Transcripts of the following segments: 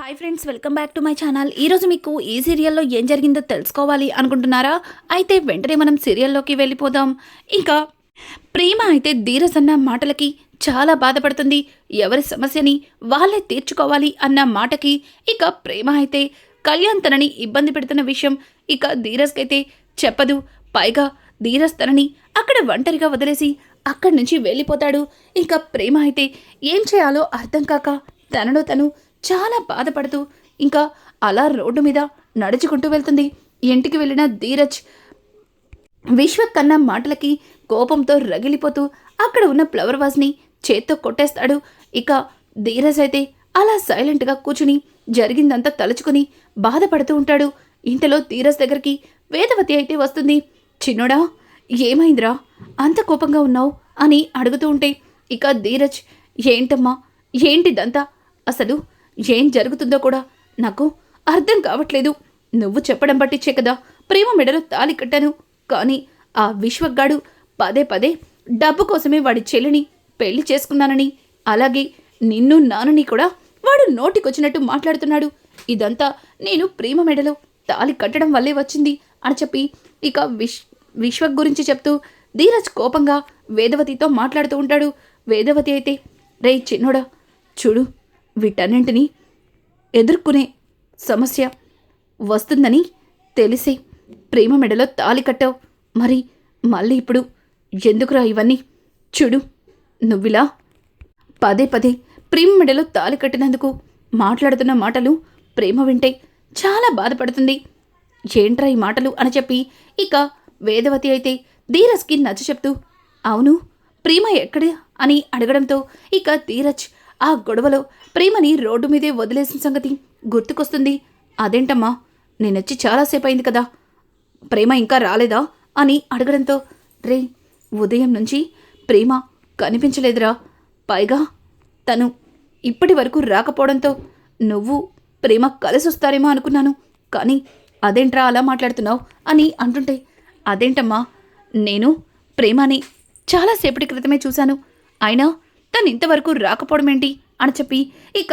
Hi friends welcome back to my channel ఈరోజు మీకు ఈ సీరియల్లో ఏం జరిగిందో తెలుసుకోవాలి అనుకుంటున్నారా? అయితే వెంటనే మనం సీరియల్లోకి వెళ్ళిపోదాం. ఇంకా ప్రేమ అయితే ధీరస్ అన్న మాటలకి చాలా బాధపడుతుంది. ఎవరి సమస్యని వాళ్ళే తీర్చుకోవాలి అన్న మాటకి ఇక ప్రేమ అయితే కళ్యాణ్ తనని ఇబ్బంది పెడుతున్న విషయం ఇక ధీరస్కైతే చెప్పదు. పైగా ధీరస్ తనని అక్కడ ఒంటరిగా వదిలేసి అక్కడి నుంచి వెళ్ళిపోతాడు. ఇంకా ప్రేమ అయితే ఏం చేయాలో అర్థం కాక తనలో తను చాలా బాధపడుతూ ఇంకా అలా రోడ్డు మీద నడుచుకుంటూ వెళ్తుంది. ఇంటికి వెళ్ళిన ధీరజ్ విశ్వకన్న మాటలకి కోపంతో రగిలిపోతూ అక్కడ ఉన్న ఫ్లవర్ వాజ్ని చేత్తో కొట్టేస్తాడు. ఇక ధీరజ్ అయితే అలా సైలెంట్గా కూర్చుని జరిగిందంతా తలుచుకుని బాధపడుతూ ఉంటాడు. ఇంతలో ధీరజ్ దగ్గరికి వేదవతి అయితే వస్తుంది. చిన్నోడా ఏమైందిరా? అంత కోపంగా ఉన్నావు? అని అడుగుతూ ఉంటే ఇక ధీరజ్ ఏంటమ్మా? ఏంటిదంతా? అసలు ఏం జరుగుతుందో కూడా నాకు అర్థం కావట్లేదు. నువ్వు చెప్పడం పట్టించే కదా ప్రేమ మెడలో తాలి కట్టాను. కానీ ఆ విశ్వగాడు పదే పదే డబ్బు కోసమే వాడి చెల్లిని పెళ్ళి చేసుకున్నానని అలాగే నిన్ను నాన్నని కూడా వాడు నోటికొచ్చినట్టు మాట్లాడుతున్నాడు. ఇదంతా నేను ప్రేమ మెడలో తాలి కట్టడం వల్లే వచ్చింది అని చెప్పి ఇక విశ్ విశ్వ గురించి చెప్తూ ధీరజ్ కోపంగా వేదవతితో మాట్లాడుతూ ఉంటాడు. వేదవతి అయితే రే చిన్నోడా చూడు వీటన్నింటినీ ఎదుర్కొనే సమస్య వస్తుందని తెలిసే ప్రేమ మెడలో తాలి కట్టావు. మరి మళ్ళీ ఇప్పుడు ఎందుకురా ఇవన్నీ? చూడు నువ్విలా పదే పదే ప్రేమ మెడలో తాలి కట్టినందుకు మాట్లాడుతున్న మాటలు ప్రేమ వింటే చాలా బాధపడుతుంది. ఏంట్రా ఈ మాటలు అని చెప్పి ఇక వేదవతి అయితే ధీరజ్కి నచ్చ చెప్తూ అవును ప్రేమ ఎక్కడ? అని అడగడంతో ఇక ధీరజ్ ఆ గొడవలో ప్రేమని రోడ్డు మీదే వదిలేసిన సంగతి గుర్తుకొస్తుంది. అదేంటమ్మా? నేనొచ్చి చాలాసేపు అయింది కదా. ప్రేమ ఇంకా రాలేదా? అని అడగడంతో రే ఉదయం నుంచి ప్రేమ కనిపించలేదురా. పైగా తను ఇప్పటి వరకు రాకపోవడంతో నువ్వు ప్రేమ కలిసి వస్తారేమో అనుకున్నాను. కానీ అదేంట్రా అలా మాట్లాడుతున్నావు అని అంటుంటే అదేంటమ్మా? నేను ప్రేమని చాలాసేపటి క్రితమే చూశాను. అయినా తను ఇంతవరకు రాకపోవడం ఏంటి? అని చెప్పి ఇక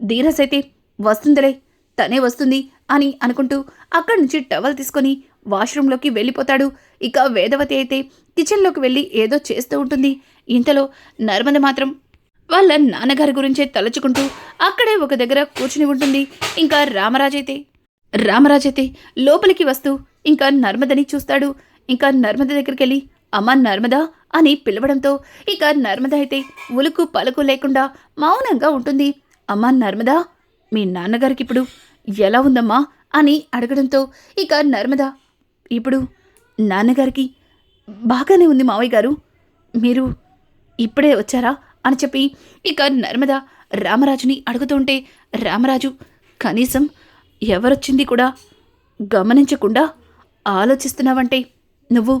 ధీరస్ అయితే వస్తుందిలే తనే వస్తుంది అని అనుకుంటూ అక్కడి నుంచి టవల్ తీసుకొని వాష్రూంలోకి వెళ్ళిపోతాడు. ఇక వేదవతి అయితే కిచెన్లోకి వెళ్ళి ఏదో చేస్తూ ఉంటుంది. ఇంతలో నర్మద మాత్రం వాళ్ళ నాన్నగారి గురించే తలుచుకుంటూ అక్కడే ఒక దగ్గర కూర్చుని ఉంటుంది. ఇంకా రామరాజైతే రామరాజైతే లోపలికి వస్తూ ఇంకా నర్మదని చూస్తాడు. ఇంకా నర్మద దగ్గరికి వెళ్ళి అమ్మ నర్మదా అని పిలవడంతో ఇక నర్మద అయితే ఉలుకు పలుకు లేకుండా మౌనంగా ఉంటుంది. అమ్మా నర్మదా మీ నాన్నగారికి ఇప్పుడు ఎలా ఉందమ్మా అని అడగడంతో ఇక నర్మద ఇప్పుడు నాన్నగారికి బాగానే ఉంది మావయ్య గారు మీరు ఇప్పుడే వచ్చారా అని చెప్పి ఇక నర్మద రామరాజుని అడుగుతుంటే రామరాజు కనీసం ఎవరొచ్చింది కూడా గమనించకుండా ఆలోచిస్తున్నావంటే నువ్వు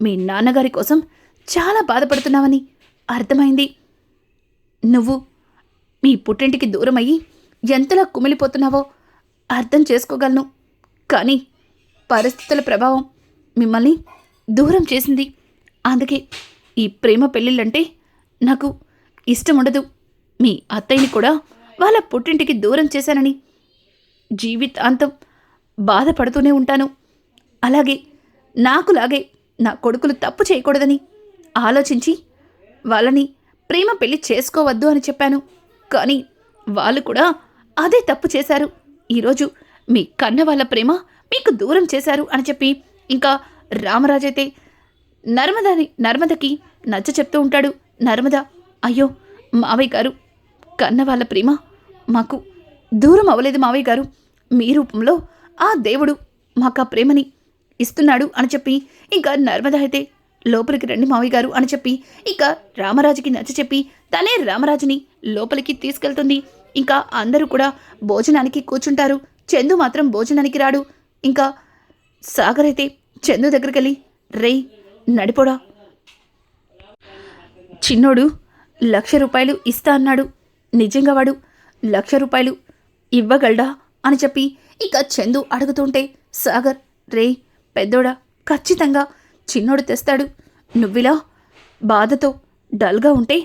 మీ నాన్నగారి కోసం చాలా బాధపడుతున్నావని అర్థమైంది. నువ్వు మీ పుట్టింటికి దూరమయ్యి ఎంతలా కుమిలిపోతున్నావో అర్థం చేసుకోగలను. కానీ పరిస్థితుల ప్రభావం మిమ్మల్ని దూరం చేసింది. అందుకే ఈ ప్రేమ పెళ్ళిళ్ళంటే నాకు ఇష్టం ఉండదు. మీ అత్తయ్యని కూడా వాళ్ళ పుట్టింటికి దూరం చేశానని జీవితాంతం బాధపడుతూనే ఉంటాను. అలాగే నాకులాగే నా కొడుకులు తప్పు చేయకూడదని ఆలోచించి వాళ్ళని ప్రేమ పెళ్ళి చేసుకోవద్దు అని చెప్పాను. కానీ వాళ్ళు కూడా అదే తప్పు చేశారు. ఈరోజు మీ కన్న వాళ్ళ ప్రేమ మీకు దూరం చేశారు అని చెప్పి ఇంకా రామరాజైతే నర్మదని నర్మదకి నచ్చ చెప్తూ ఉంటాడు. నర్మద అయ్యో మావయ్య గారు కన్న వాళ్ళ ప్రేమ మాకు దూరం అవ్వలేదు మావయ్య గారు. మీ రూపంలో ఆ దేవుడు మాకు ఆ ప్రేమని ఇస్తున్నాడు అని చెప్పి ఇంకా నర్మద అయితే లోపలికి రండి మావి గారు అని చెప్పి ఇక రామరాజుకి నచ్చ చెప్పి తనే రామరాజుని లోపలికి తీసుకెళ్తుంది. ఇంకా అందరూ కూడా భోజనానికి కూర్చుంటారు. చందు మాత్రం భోజనానికి రాడు. ఇంకా సాగర్ అయితే చందు దగ్గరికి వెళ్ళి రే నడిపోడా చిన్నోడు లక్ష రూపాయలు ఇస్తా అన్నాడు. నిజంగా వాడు లక్ష రూపాయలు ఇవ్వగలడా? అని చెప్పి ఇక చందు అడుగుతుంటే సాగర్ రే పెద్దోడా ఖచ్చితంగా చిన్నోడు తెస్తాడు. నువ్విలా బాధతో డల్గా ఉంటే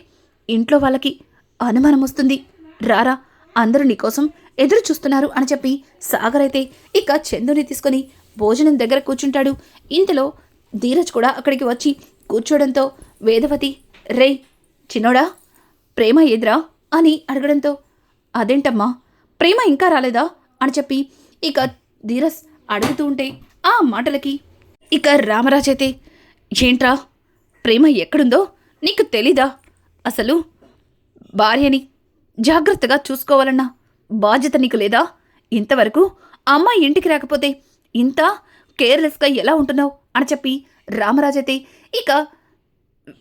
ఇంట్లో వాళ్ళకి అనుమానం వస్తుంది. రారా అందరూ నీకోసం ఎదురు చూస్తున్నారు అని చెప్పి సాగర్ అయితే ఇక చందుని తీసుకొని భోజనం దగ్గర కూర్చుంటాడు. ఇంతలో ధీరజ్ కూడా అక్కడికి వచ్చి కూర్చోడంతో వేదవతి రే చిన్నోడా ప్రేమ ఎదురా అని అడగడంతో అదేంటమ్మా ప్రేమ ఇంకా రాలేదా? అని చెప్పి ఇక ధీరజ్ అడుగుతూ ఉంటే ఆ మాటలకి ఇక రామరాజైతే ఏంట్రా? ప్రేమ ఎక్కడుందో నీకు తెలీదా? అసలు భార్యని జాగ్రత్తగా చూసుకోవాలన్న బాధ్యత నీకు లేదా? ఇంతవరకు అమ్మాయి ఇంటికి రాకపోతే ఇంత కేర్లెస్గా ఎలా ఉంటున్నావు? అని చెప్పి రామరాజైతే ఇక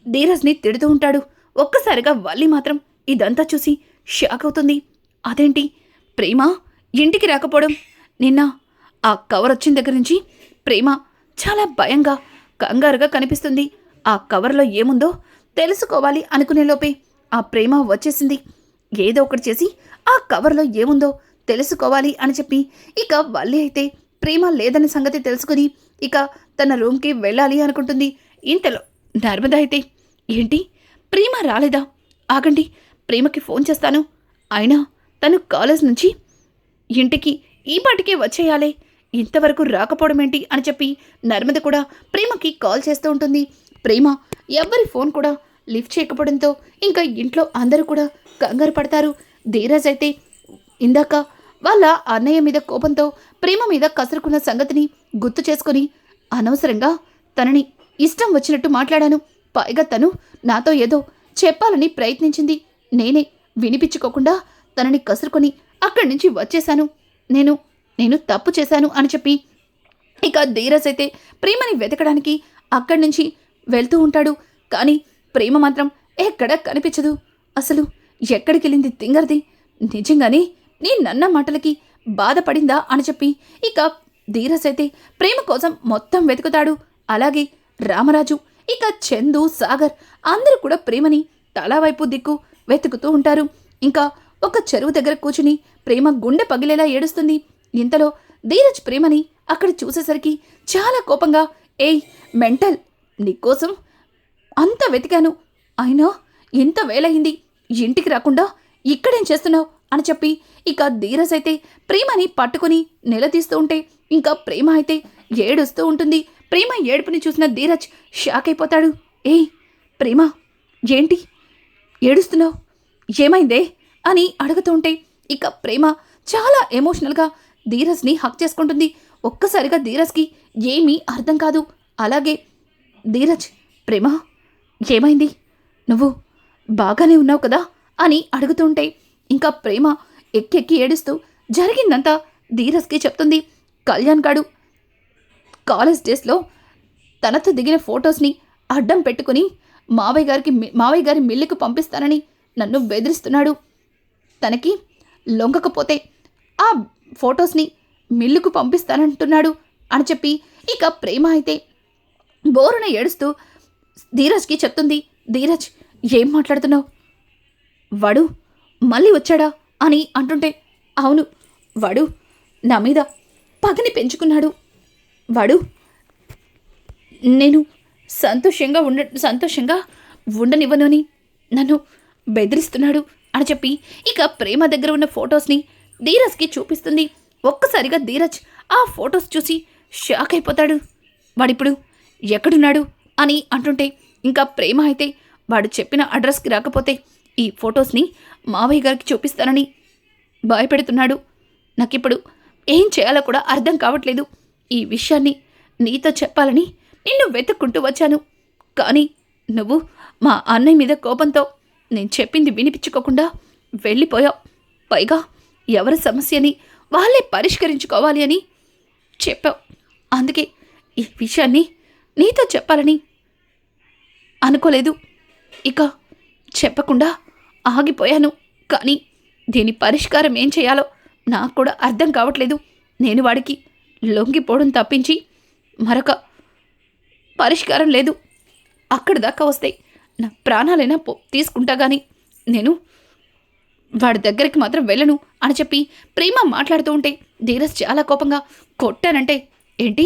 ధీరజ్ని తిడుతూ ఉంటాడు. ఒక్కసారిగా వల్లి మాత్రం ఇదంతా చూసి షాక్ అవుతుంది. అదేంటి? ప్రేమ ఇంటికి రాకపోవడం? నిన్న ఆ కవర్ వచ్చిన దగ్గర నుంచి ప్రేమ చాలా భయంగా కంగారుగా కనిపిస్తుంది. ఆ కవర్లో ఏముందో తెలుసుకోవాలి అనుకునే లోపే ఆ ప్రేమ వచ్చేసింది. ఏదో ఒకటి చేసి ఆ కవర్లో ఏముందో తెలుసుకోవాలి అని చెప్పి ఇక వల్లి అయితే ప్రేమ లేదన్న సంగతి తెలుసుకుని ఇక తన రూమ్కి వెళ్ళాలి అనుకుంటుంది. ఇంతలో నర్మద అయితే ఏంటి? ప్రేమ రాలేదా? ఆగండి ప్రేమకి ఫోన్ చేస్తాను. అయినా తను కాలేజ్ నుంచి ఇంటికి ఈ పాటికే వచ్చేయాలి. ఇంతవరకు రాకపోవడం ఏంటి అని చెప్పి నర్మద కూడా ప్రేమకి కాల్ చేస్తూ ఉంటుంది. ప్రేమ ఎవ్వరి ఫోన్ కూడా లిఫ్ట్ చేయకపోవడంతో ఇంకా ఇంట్లో అందరూ కూడా కంగారు పడతారు. ధీరజ్ అయితే ఇందాక వాళ్ళ అన్నయ్య మీద కోపంతో ప్రేమ మీద కసురుకున్న సంగతిని గుర్తు చేసుకొని అనవసరంగా తనని ఇష్టం వచ్చినట్టు మాట్లాడాను. పైగా తను నాతో ఏదో చెప్పాలని ప్రయత్నించింది. నేనే వినిపించుకోకుండా తనని కసురుకొని అక్కడి నుంచి వచ్చేశాను. నేను నేను తప్పు చేశాను అని చెప్పి. ఇక ధీరజ్ అయితే ప్రేమని వెతకడానికి అక్కడి నుంచి వెళ్తూ ఉంటాడు. కానీ ప్రేమ మాత్రం ఎక్కడా కనిపించదు. అసలు ఎక్కడికి వెళ్ళింది తింగర్ది? నిజంగానే నీ నన్న మాటలకి బాధపడిందా అని చెప్పి. ఇక ధీరస్ అయితే ప్రేమ కోసం మొత్తం వెతుకుతాడు. అలాగే రామరాజు ఇక చందు సాగర్ అందరూ కూడా ప్రేమని తలా వైపు దిక్కు వెతుకుతూ ఉంటారు. ఇంకా ఒక చెరువు దగ్గర కూర్చుని ప్రేమ గుండె పగిలేలా ఏడుస్తుంది. ఇంతలో ధీరజ్ ప్రేమని అక్కడ చూసేసరికి చాలా కోపంగా ఏయ్ మెంటల్ నీకోసం అంత వెతికాను. అయినా ఎంత వేలయింది ఇంటికి రాకుండా ఇక్కడేం చేస్తున్నావు? అని చెప్పి ఇక ధీరజ్ అయితే ప్రేమని పట్టుకుని నిలదీస్తూ ఉంటే ఇంకా ప్రేమ అయితే ఏడుస్తూ ఉంటుంది. ప్రేమ ఏడుపుని చూసిన ధీరజ్ షాక్ అయిపోతాడు. ఏయ్ ప్రేమ ఏంటి? ఏడుస్తున్నావు? ఏమైందే? అని అడుగుతూ ఉంటే ఇక ప్రేమ చాలా ఎమోషనల్గా ధీరజ్ని హక్ చేసుకుంటుంది. ఒక్కసారిగా ధీరజ్కి ఏమీ అర్థం కాదు. అలాగే ధీరజ్ ప్రేమ ఏమైంది? నువ్వు బాగానే ఉన్నావు కదా? అని అడుగుతుంటే ఇంకా ప్రేమ ఎక్కెక్కి ఏడుస్తూ జరిగిందంతా ధీరజ్కి చెప్తుంది. కళ్యాణ్ గాడు కాలేజ్ డేస్లో తనతో దిగిన ఫొటోస్ని అడ్డం పెట్టుకుని మావయ్య గారికి మావయ్య గారి మిల్లుకు పంపిస్తానని నన్ను బెదిరిస్తున్నాడు. తనకి లొంగకపోతే ఆ ఫొటోస్ని మిల్లుకు పంపిస్తానంటున్నాడు అని చెప్పి ఇక ప్రేమ అయితే బోరున ఏడుస్తూ ధీరజ్కి చెప్తుంది ధీరజ్ ఏం మాట్లాడుతున్నావు? వడు మళ్ళీ వచ్చాడా? అని అంటుంటే అవును వడు నా మీద పగని పెంచుకున్నాడు. వడు నేను సంతోషంగా ఉండ సంతోషంగా ఉండనివ్వనుని నన్ను బెదిరిస్తున్నాడు అని చెప్పి ఇక ప్రేమ దగ్గర ఉన్న ఫొటోస్ని ధీరజ్కి చూపిస్తుంది. ఒక్కసారిగా ధీరజ్ ఆ ఫొటోస్ చూసి షాక్ అయిపోతాడు. వాడిప్పుడు ఎక్కడున్నాడు? అని అంటుంటే ఇంకా ప్రేమ అయితే వాడు చెప్పిన అడ్రస్కి రాకపోతే ఈ ఫొటోస్ని మావయ్య గారికి చూపిస్తానని భయపెడుతున్నాడు. నాకిప్పుడు ఏం చేయాలో కూడా అర్థం కావట్లేదు. ఈ విషయాన్ని నీతో చెప్పాలని నిన్ను వెతుక్కుంటూ వచ్చాను. కానీ నువ్వు మా అన్నయ్య మీద కోపంతో నేను చెప్పింది వినిపించుకోకుండా వెళ్ళిపోయావు. పైగా ఎవరి సమస్యని వాళ్ళే పరిష్కరించుకోవాలి అని చెప్పావు. అందుకే ఈ విషయాన్ని నీతో చెప్పాలని అనుకోలేదు. ఇక చెప్పకుండా ఆగిపోయాను. కానీ దీని పరిష్కారం ఏం చేయాలో నాకు కూడా అర్థం కావట్లేదు. నేను వాడికి లొంగిపోవడం తప్పించి మరొక పరిష్కారం లేదు. అక్కడి దాకా వస్తే నా ప్రాణాలైనా పో తీసుకుంటా కానీ నేను వాడి దగ్గరికి మాత్రం వెళ్ళను. అని చెప్పి ప్రేమ మాట్లాడుతూ ఉంటే ధీరజ్ చాలా కోపంగా కొట్టానంటే ఏంటి?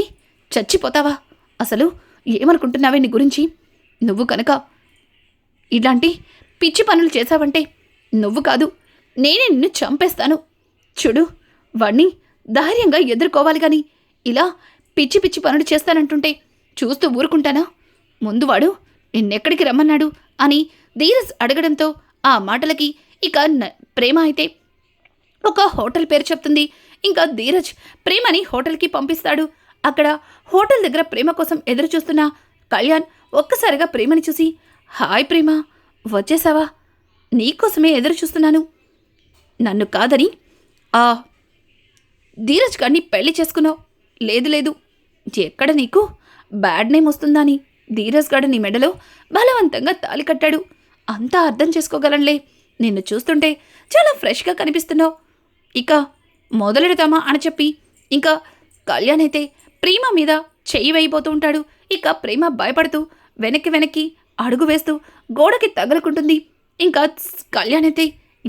చచ్చిపోతావా? అసలు ఏమనుకుంటున్నావే నీ గురించి? నువ్వు కనుక ఇలాంటి పిచ్చి పనులు చేశావంటే నువ్వు కాదు నేనే నిన్ను చంపేస్తాను. చూడు వాణ్ణి ధైర్యంగా ఎదుర్కోవాలి కానీ ఇలా పిచ్చి పిచ్చి పనులు చేస్తానంటుంటే చూస్తూ ఊరుకుంటానా? ముందు వాడు నిన్నెక్కడికి రమ్మన్నాడు? అని ధీరజ్ అడగడంతో ఆ మాటలకి ఇక న- ప్రేమ అయితే ఒక హోటల్ పేరు చెప్తుంది. ఇంకా ధీరజ్ ప్రేమని హోటల్కి పంపిస్తాడు. అక్కడ హోటల్ దగ్గర ప్రేమ కోసం ఎదురు చూస్తున్న కళ్యాణ్ ఒక్కసారిగా ప్రేమని చూసి హాయ్ ప్రేమ వచ్చేసావా? నీకోసమే ఎదురు చూస్తున్నాను నన్ను కాదని ఆ ధీరజ్ గారిని పెళ్ళి చేసుకున్నావు. లేదు లేదు. ఎక్కడ నీకు బ్యాడ్ నేమ్ వస్తుందని ధీరజ్ గారు నీ మెడలో బలవంతంగా తాలి కట్టాడు. అంతా అర్థం చేసుకోగలంలే నిన్ను చూస్తుంటే చాలా ఫ్రెష్గా కనిపిస్తున్నావు. ఇక మొదలెడతామా అని చెప్పి ఇంకా కళ్యాణ్ అయితే ప్రేమ మీద చెయ్యి వేయిపోతూ ఉంటాడు. ఇక ప్రేమ భయపడుతూ వెనక్కి వెనక్కి అడుగు వేస్తూ గోడకి తగులుకుంటుంది. ఇంకా కళ్యాణ్ అయితే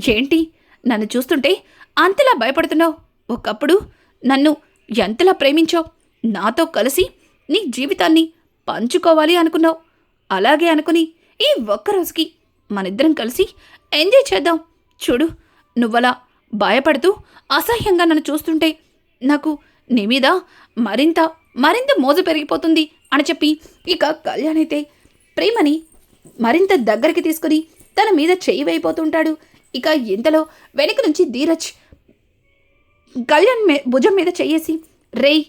ఏంటి? నన్ను చూస్తుంటే అంతలా భయపడుతున్నావు? ఒకప్పుడు నన్ను ఎంతలా ప్రేమించావు? నాతో కలిసి నీ జీవితాన్ని పంచుకోవాలి అనుకున్నావు. అలాగే అనుకుని ఈ ఒక్కరోజుకి మనిద్దరం కలిసి ఎంజాయ్ చేద్దాం. చూడు నువ్వలా భయపడుతూ అసహ్యంగా నన్ను చూస్తుంటే నాకు నీ మీద మరింత మరింత మోజు పెరిగిపోతుంది అని చెప్పి ఇక కళ్యాణ్ అయితే ప్రేమని మరింత దగ్గరికి తీసుకుని తన మీద చెయ్యి వేయిపోతుంటాడు. ఇక ఇంతలో వెనుక నుంచి ధీరజ్ కళ్యాణ్ మే భుజం మీద చెయ్యేసి రేయ్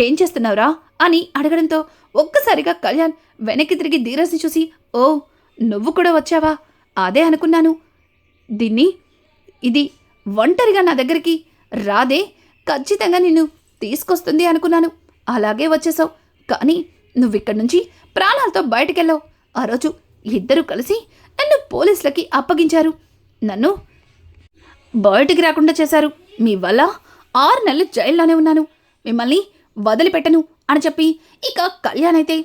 ఏం చేస్తున్నావురా? అని అడగడంతో ఒక్కసారిగా కళ్యాణ్ వెనక్కి తిరిగి ధీరజ్ని చూసి ఓ నువ్వు కూడా వచ్చావా? అదే అనుకున్నాను. దీన్ని ఇది ఒంటరిగా నా దగ్గరికి రాదే ఖచ్చితంగా నిన్ను తీసుకొస్తుంది అనుకున్నాను. అలాగే వచ్చేసావు. కానీ నువ్విక్కడి నుంచి ప్రాణాలతో బయటికెళ్ళావు. ఆ రోజు ఇద్దరు కలిసి నన్ను పోలీసులకి అప్పగించారు. నన్ను బయటికి రాకుండా చేశారు. మీ వల్ల ఆరు నెలలు జైల్లోనే ఉన్నాను. మిమ్మల్ని వదిలిపెట్టను అని చెప్పి ఇక కళ్యాణ్ అయితే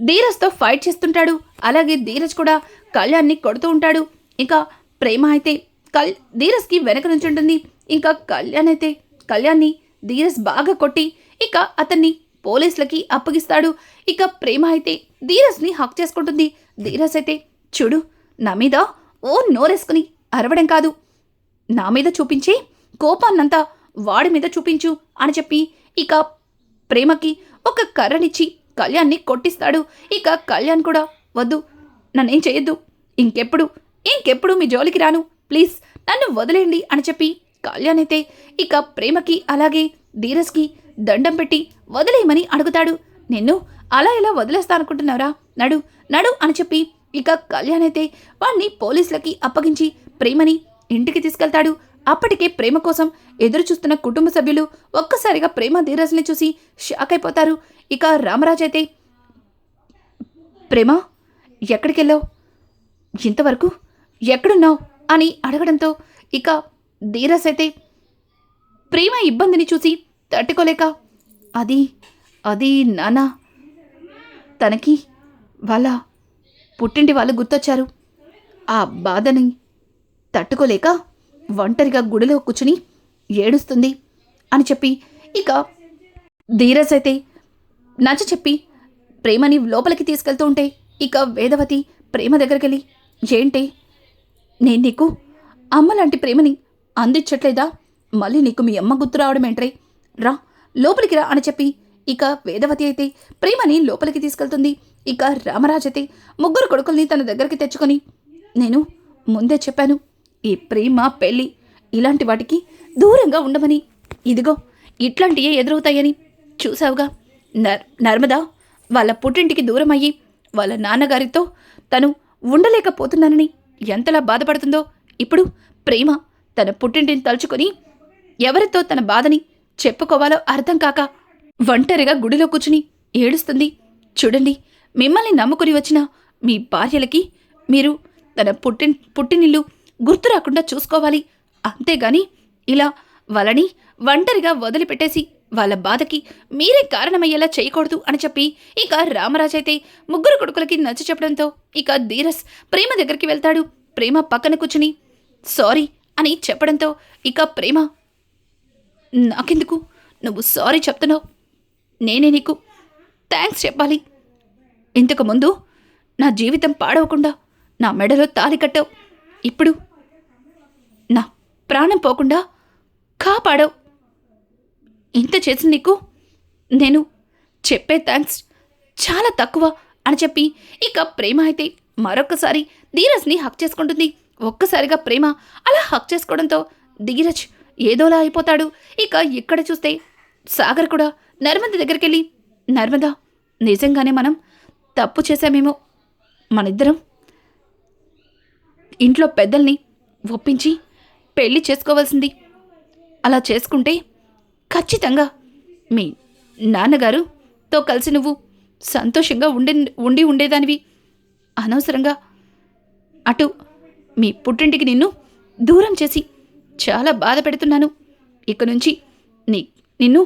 ధీరజ్తో ఫైట్ చేస్తుంటాడు. అలాగే ధీరజ్ కూడా కళ్యాణ్ని కొడుతూ ఉంటాడు. ఇంకా ప్రేమ అయితే కల్ ధీరస్కి వెనక నుంచి ఉంటుంది ఇంకా కళ్యాణ్ అయితే కళ్యాణ్ని ధీరస్ బాగా కొట్టి ఇక అతన్ని పోలీసులకి అప్పగిస్తాడు. ఇక ప్రేమ అయితే ధీరస్ని హక్ చేసుకుంటుంది. ధీరస్ అయితే చూడు నా మీద ఓ నోరేసుకుని అరవడం కాదు. నా మీద చూపించే కోపాన్నంతా వాడి మీద చూపించు అని చెప్పి ఇక ప్రేమకి ఒక కర్రనిచ్చి కళ్యాణ్ని కొట్టిస్తాడు. ఇక కళ్యాణ్ కూడా వద్దు నన్నేం చేయొద్దు. ఇంకెప్పుడు ఇంకెప్పుడు మీ జోలికి రాను. ప్లీజ్ నన్ను వదిలేయండి అని చెప్పి కళ్యాణ్ అయితే ఇక ప్రేమకి అలాగే ధీరజ్కి దండం పెట్టి వదిలేయమని అడుగుతాడు. నిన్ను అలా ఇలా వదిలేస్తానుకుంటున్నారా నడు నడు అని చెప్పి ఇక కళ్యాణ్ అయితే వాణ్ణి పోలీసులకి అప్పగించి ప్రేమని ఇంటికి తీసుకెళ్తాడు. అప్పటికే ప్రేమ కోసం ఎదురు చూస్తున్న కుటుంబ సభ్యులు ఒక్కసారిగా ప్రేమ ధీరజ్ని చూసి షాక్ అయిపోతారు. ఇక రామరాజ్ అయితే ప్రేమ ఎక్కడికెళ్ళావు? ఇంతవరకు ఎక్కడున్నావు? అని అడగడంతో ఇక ధీరస్ అయితే ప్రేమ ఇబ్బందిని చూసి తట్టుకోలేక అది అది నానా తనకి వాళ్ళ పుట్టింటి వాళ్ళు గుర్తొచ్చారు. ఆ బాధని తట్టుకోలేక ఒంటరిగా గుడిలో కూర్చుని ఏడుస్తుంది అని చెప్పి ఇక ధీరస్ అయితే నచ్చ చెప్పి ప్రేమని లోపలికి తీసుకెళ్తూ ఉంటే ఇక వేదవతి ప్రేమ దగ్గరికి వెళ్ళి ఏంటి నేను నీకు అమ్మ లాంటి ప్రేమని అందించట్లేదా? మళ్ళీ నీకు మీ అమ్మ గుర్తు రావడం ఏంట్రే? రా లోపలికి రా అని చెప్పి ఇక వేదవతి అయితే ప్రేమని లోపలికి తీసుకెళ్తుంది. ఇక రామరాజ్ అయితే ముగ్గురు కొడుకుల్ని తన దగ్గరికి తెచ్చుకొని నేను ముందే చెప్పాను ఈ ప్రేమ పెళ్ళి ఇలాంటి వాటికి దూరంగా ఉండమని. ఇదిగో ఇట్లాంటియే ఎదురవుతాయని చూసావుగా నర్ నర్మదా వాళ్ళ పుట్టింటికి దూరం అయ్యి వాళ్ళ నాన్నగారితో తను ఉండలేకపోతున్నానని ఎంతలా బాధపడుతుందో? ఇప్పుడు ప్రేమ తన పుట్టింటిని తలుచుకొని ఎవరితో తన బాధని చెప్పుకోవాలో అర్థం కాక ఒంటరిగా గుడిలో కూర్చుని ఏడుస్తుంది. చూడండి మిమ్మల్ని నమ్ముకుని వచ్చిన మీ భార్యలకి మీరు తన పుట్టిన్ పుట్టినిల్లు గుర్తు రాకుండా చూసుకోవాలి. అంతేగాని ఇలా వలని ఒంటరిగా వదిలిపెట్టేసి వాళ్ళ బాధకి మీరే కారణమయ్యేలా చేయకూడదు అని చెప్పి ఇక రామరాజ్ అయితే ముగ్గురు కొడుకులకి నచ్చ చెప్పడంతో ఇక ధీరస్ ప్రేమ దగ్గరికి వెళ్తాడు. ప్రేమ పక్కన కూర్చుని సారీ అని చెప్పడంతో ఇక ప్రేమ నాకెందుకు? నువ్వు సారీ చెప్తున్నావు. నేనే నీకు థ్యాంక్స్ చెప్పాలి. ఇంతకు ముందు నా జీవితం పాడవకుండా నా మెడలో తాలి కట్టావు. ఇప్పుడు నా ప్రాణం పోకుండా కాపాడావు. ఇంత చేసింది నీకు? నేను చెప్పే థ్యాంక్స్ చాలా తక్కువ అని చెప్పి ఇక ప్రేమ అయితే మరొకసారి ధీరజ్ని హక్ చేసుకుంటుంది. ఒక్కసారిగా ప్రేమ అలా హక్ చేసుకోవడంతో ధీరజ్ ఏదోలా అయిపోతాడు. ఇక ఇక్కడ చూస్తే సాగర్ కూడా నర్మద దగ్గరికి వెళ్ళి నర్మద నిజంగానే మనం తప్పు చేశామేమో? మనిద్దరం ఇంట్లో పెద్దల్ని ఒప్పించి పెళ్ళి చేసుకోవాల్సింది. అలా చేసుకుంటే ఖచ్చితంగా. మీ నాన్నగారుతో కలిసి నువ్వు సంతోషంగా ఉండి ఉండి ఉండేదానివి. అనవసరంగా. అటు మీ పుట్టింటికి నిన్ను దూరం చేసి చాలా బాధ పెడుతున్నాను. ఇక నుంచి నీ నిన్ను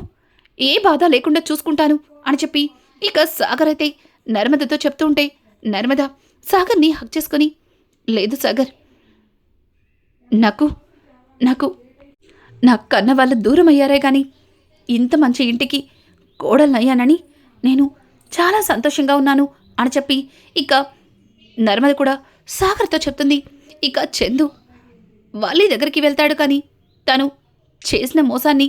ఏ బాధ లేకుండా చూసుకుంటాను అని చెప్పి ఇక సాగర్ అయితే నర్మదతో చెప్తూ ఉంటే నర్మద సాగర్ని హక్ చేసుకొని లేదు సాగర్ నాకు నాకు నా కన్న వాళ్ళు దూరం అయ్యారే కానీ ఇంత మంచి ఇంటికి కోడలనయ్యానని నేను చాలా సంతోషంగా ఉన్నాను అని చెప్పి ఇక నర్మద కూడా సాగర్తో చెప్తుంది. ఇక చందు వాళ్ళ దగ్గరికి వెళ్తాడు కానీ తను చేసిన మోసాన్ని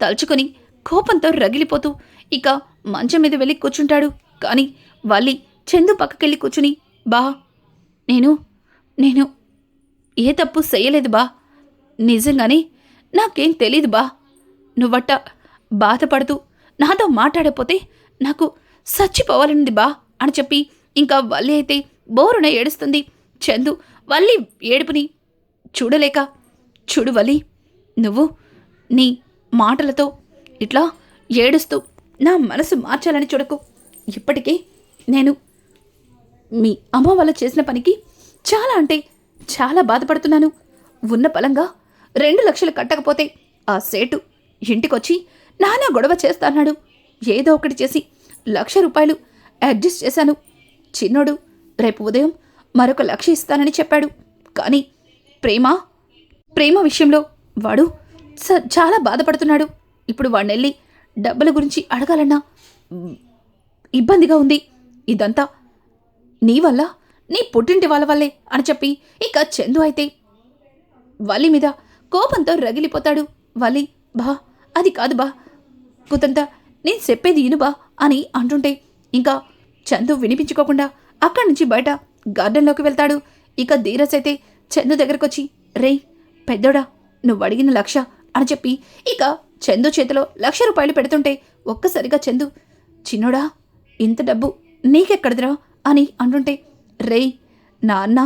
తలుచుకొని కోపంతో రగిలిపోతూ ఇక మంచం మీద వెళ్ళి కూర్చుంటాడు. కానీ వాళ్ళి చందు పక్కకెళ్ళి కూర్చుని బా నేను నేను ఏ తప్పు చేయలేదు బా. నిజంగానే నాకేం తెలీదు బా. నువ్వట్ట బాధపడుతూ నాతో మాట్లాడకపోతే నాకు చచ్చిపోవాలనుంది బా అని చెప్పి ఇంకా వల్లి అయితే బోరున ఏడుస్తుంది. చందు వల్లి ఏడుపుని చూడలేక చూడు వల్లి నువ్వు నీ మాటలతో ఇట్లా ఏడుస్తూ నా మనసు మార్చాలని చూడకు. ఇప్పటికే నేను మీ అమ్మ వాళ్ళు చేసిన పనికి చాలా అంటే చాలా బాధపడుతున్నాను. ఉన్న పలంగా రెండు లక్షలు కట్టకపోతే ఆ సేటు ఇంటికొచ్చి నానా గొడవ చేస్తాన్నాడు. ఏదో ఒకటి చేసి లక్ష రూపాయలు అడ్జస్ట్ చేశాను. చిన్నోడు రేపు ఉదయం మరొక లక్ష ఇస్తానని చెప్పాడు. కానీ ప్రేమ ప్రేమ విషయంలో వాడు స- చాలా బాధపడుతున్నాడు. ఇప్పుడు వాడినెళ్ళి డబ్బుల గురించి అడగాలన్నా ఇబ్బందిగా ఉంది. ఇదంతా నీ వల్ల నీ పుట్టింటి వాళ్ళ వల్లే అని చెప్పి ఇక చందు అయితే వల్లి మీద కోపంతో రగిలిపోతాడు. వలి బా అది కాదు బా. కుతంత నేను చెప్పేది ఇనుబా అని అంటుంటే ఇంకా చందు వినిపించుకోకుండా అక్కడి నుంచి బయట గార్డెన్లోకి వెళ్తాడు. ఇక ధీరస్ అయితే చందు దగ్గరకొచ్చి రేయ్ పెద్దోడా నువ్వు అడిగిన లక్ష అని చెప్పి ఇక చందు చేతిలో లక్ష రూపాయలు పెడుతుంటే ఒక్కసారిగా చందు చిన్నోడా ఇంత డబ్బు నీకెక్కడిదిరా అని అంటుంటే రేయ్ నాన్న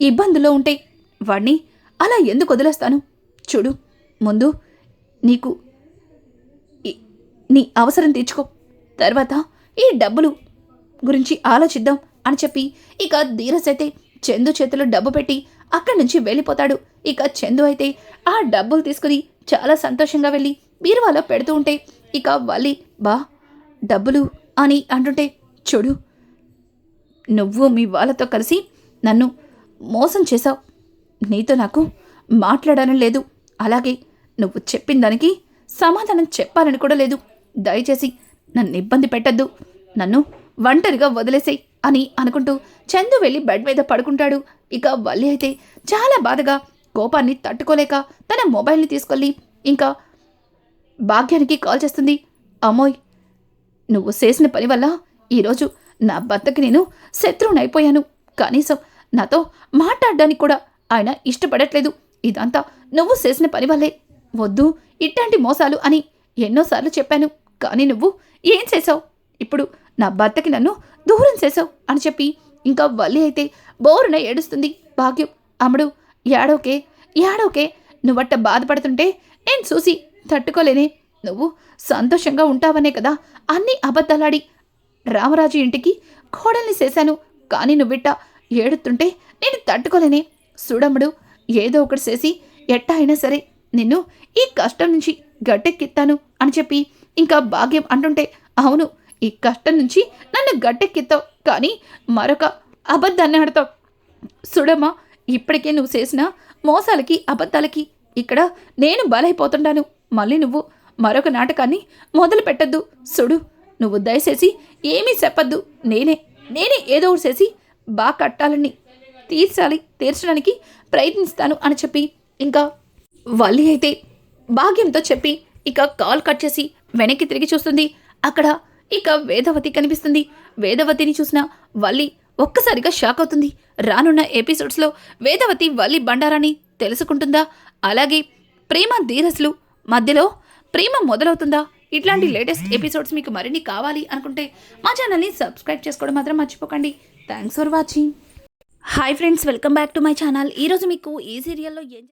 ఇబ్బందులో ఉంటే వాణ్ణి అలా ఎందుకు వదిలేస్తాను? చూడు ముందు నీకు ఈ- నీ అవసరం తీర్చుకో. తర్వాత ఈ డబ్బులు గురించి ఆలోచిద్దాం అని చెప్పి ఇక ధీరస్ అయితే చందు చేతిలో డబ్బు పెట్టి అక్కడి నుంచి వెళ్ళిపోతాడు. ఇక చందు అయితే ఆ డబ్బులు తీసుకుని చాలా సంతోషంగా వెళ్ళి బీరువాలో పెడుతూ ఉంటే ఇక వల్లి బా డబ్బులు అని అంటుంటే చూడు నువ్వు మీ వాళ్ళతో కలిసి నన్ను మోసం చేశావు. నీతో నాకు మాట్లాడడం లేదు అలాగే నువ్వు చెప్పిన దానికి సమాధానం చెప్పాలని కూడా లేదు. దయచేసి నన్ను ఇబ్బంది పెట్టద్దు. నన్ను ఒంటరిగా వదిలేసేయి అని అనుకుంటూ చందు వెళ్ళి బెడ్ మీద పడుకుంటాడు. ఇక వల్లి అయితే చాలా బాధగా కోపాన్ని తట్టుకోలేక తన మొబైల్ని తీసుకెళ్ళి ఇంకా భాగ్యానికి కాల్ చేస్తుంది. అమ్మోయ్ నువ్వు చేసిన పని వల్ల ఈరోజు నా భర్తకి నేను శత్రువునైపోయాను కనీసం నాతో మాట్లాడడానికి కూడా ఆయన ఇష్టపడట్లేదు. ఇదంతా నువ్వు చేసిన పని వల్లే. వద్దు ఇట్లాంటి మోసాలు అని ఎన్నోసార్లు చెప్పాను. కానీ నువ్వు ఏం చేసావు ఇప్పుడు నా భర్తకి నన్ను దూరం చేసావు అని చెప్పి ఇంకా వల్లి అయితే బోరున ఏడుస్తుంది. భాగ్యం అమ్ముడు ఏడోకే ఏడోకే నువ్వట్ట బాధపడుతుంటే నేను చూసి తట్టుకోలేనే. నువ్వు సంతోషంగా ఉంటావనే కదా. అన్ని అబద్ధాలాడి రామరాజు ఇంటికి కోడల్ని చేశాను. కానీ నువ్విట్ట ఏడుతుంటే నేను తట్టుకోలేనే. చూడమ్ముడు ఏదో ఒకటి చేసి ఎట్టా అయినా సరే నిన్ను ఈ కష్టం నుంచి గట్టెక్కిత్తాను అని చెప్పి ఇంకా భాగ్యం అంటుంటే అవును ఈ కష్టం నుంచి నన్ను గట్టెక్కిత్తావు కానీ మరొక అబద్ధాన్ని ఆడతావు. సుడమ్మా ఇప్పటికే నువ్వు చేసిన మోసాలకి అబద్ధాలకి ఇక్కడ నేను బలైపోతుంటాను. మళ్ళీ నువ్వు మరొక నాటకాన్ని మొదలు పెట్టద్దు. సుడు నువ్వు దయచేసి ఏమీ చెప్పద్దు. నేనే నేనే ఏదో ఒకటి చేసి బాగా కట్టాలని తీర్చాలి తీర్చడానికి ప్రయత్నిస్తాను అని చెప్పి ఇంకా వల్లి అయితే భాగ్యంతో చెప్పి ఇక కాల్ కట్ చేసి వెనక్కి తిరిగి చూస్తుంది. అక్కడ ఇక వేదవతి కనిపిస్తుంది. వేదవతిని చూసిన వల్లి ఒక్కసారిగా షాక్ అవుతుంది. రానున్న ఎపిసోడ్స్లో వేదవతి వల్లి బండారాన్ని తెలుసుకుంటుందా? అలాగే ప్రేమ ధీరస్లు మధ్యలో ప్రేమ మొదలవుతుందా? ఇట్లాంటి లేటెస్ట్ ఎపిసోడ్స్ మీకు మరిన్ని కావాలి అనుకుంటే మా ఛానల్ని సబ్స్క్రైబ్ చేసుకోవడం మాత్రం మర్చిపోకండి. Thanks for watching hi friends welcome back to my channel ఈరోజు మీకు ఈ సీరియల్లో ఏం